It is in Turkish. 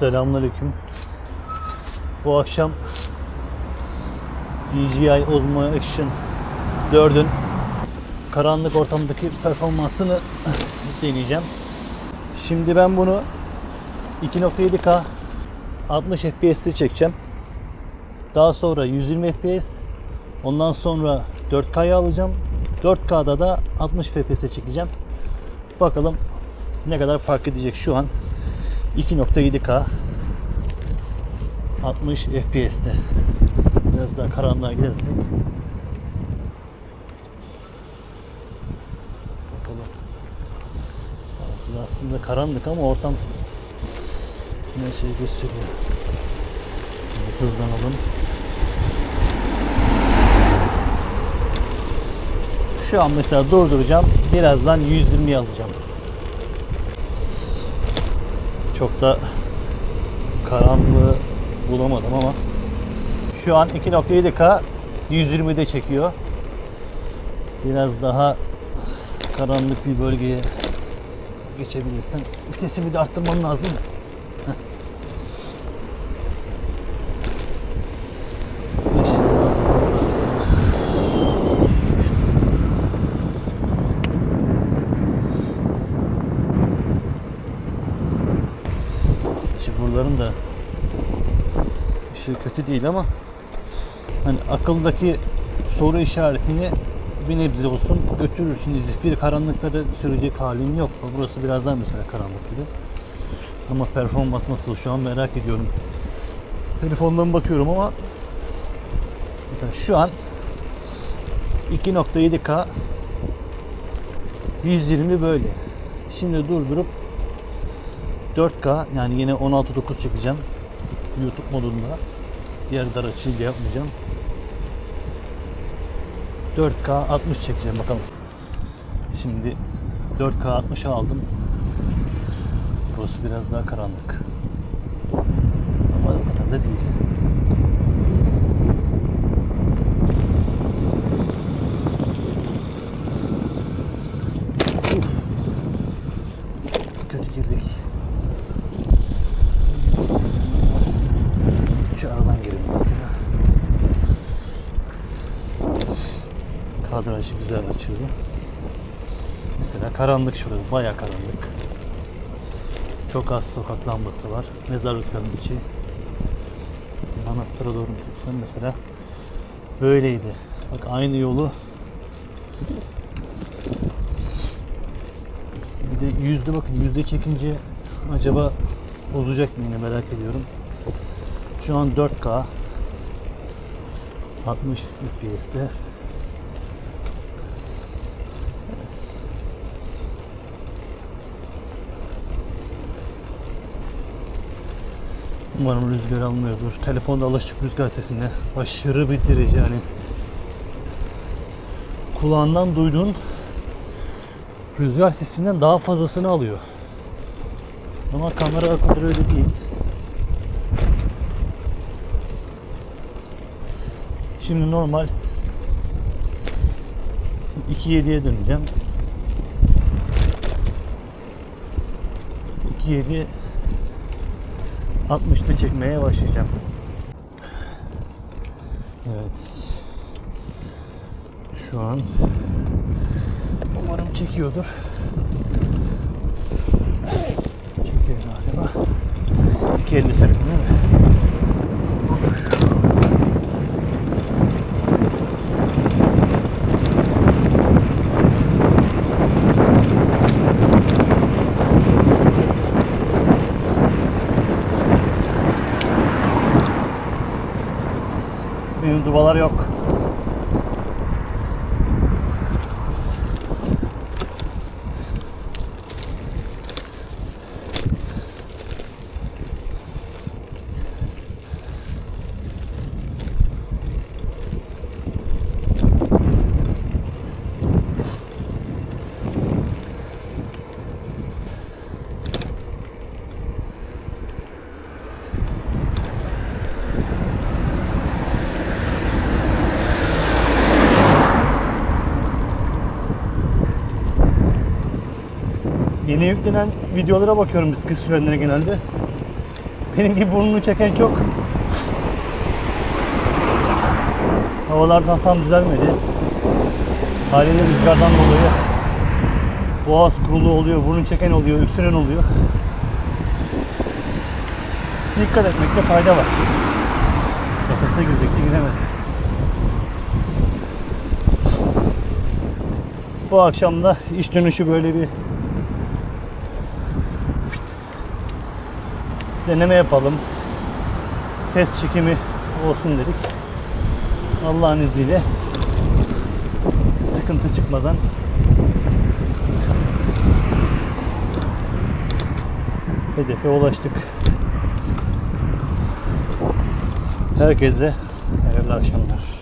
Selamünaleyküm. Bu akşam DJI Osmo Action 4'ün karanlık ortamdaki performansını deneyeceğim. Şimdi ben bunu 2.7K 60 FPS'te çekeceğim. Daha sonra 120 FPS, ondan sonra 4K'ya alacağım. 4K'da da 60 FPS'e çekeceğim. Bakalım ne kadar fark edecek şu an 2.7K 60 FPS'te. Biraz daha karanlığa gidersek. Bakalım. Aslında, aslında karanlık ama ortam her şeyi gösteriyor. Şimdi hızlanalım. Şu an mesela durduracağım. Birazdan 120'ye alacağım. Çok da karanlığı bulamadım ama şu an 2.7K 120'de çekiyor. Biraz daha karanlık bir bölgeye geçebilirsen vitesimi de arttırmam lazım. Buraların da ışığı kötü değil ama hani akıldaki soru işaretini bir nebze olsun götürür. Şimdi zifir karanlıkları sürecek halim yok. Burası biraz daha mesela karanlık gibi. Ama performans nasıl şu an merak ediyorum. Telefondan bakıyorum ama mesela şu an 2.7K 120 böyle. Şimdi durdurup 4K yani yine 16.9 çekeceğim. YouTube modunda. Diğer dar açıyla yapmayacağım. 4K 60 çekeceğim bakalım. Şimdi 4K 60 aldım. Burası biraz daha karanlık. Ama o kadar da değil. Uf. Kötü girdik. Şu aradan girelim mesela. Kadrajı güzel açıldı. Mesela karanlık şurası, bayağı karanlık. Çok az sokak lambası var. Mezarlıkların içi. Manastıra doğru çıksam mesela böyleydi. Bak aynı yolu bir de yüzde bakın yüzde çekince acaba bozacak mı yine merak ediyorum. Şu an 4K 60 FPS'te Umarım rüzgar almıyordur. Telefonda alıştık rüzgar sesine. Aşırı bitirici yani. Kulağından duyduğun rüzgar sesinden daha fazlasını alıyor. Ama kamera kadar öyle değil. Şimdi normal 2.7'ye döneceğim. 2.7 60'ta çekmeye başlayacağım. Evet. Şu an umarım çekiyordur. Çekiyor galiba. İki elini sürdüm değil mi? Benim dubalar yok. Yeni yüklenen videolara bakıyorum bisiklet sürenlere genelde. Benim gibi burnunu çeken çok. Havalardan tam düzelmedi. Haliyle rüzgardan dolayı boğaz kurulu oluyor, burun çeken oluyor, öksüren oluyor. Dikkat etmekte fayda var. Kafese girecekti giremedi. Bu akşam da iş dönüşü böyle bir deneme yapalım. Test çekimi olsun dedik. Allah'ın izniyle sıkıntı çıkmadan hedefe ulaştık. Herkese hayırlı akşamlar.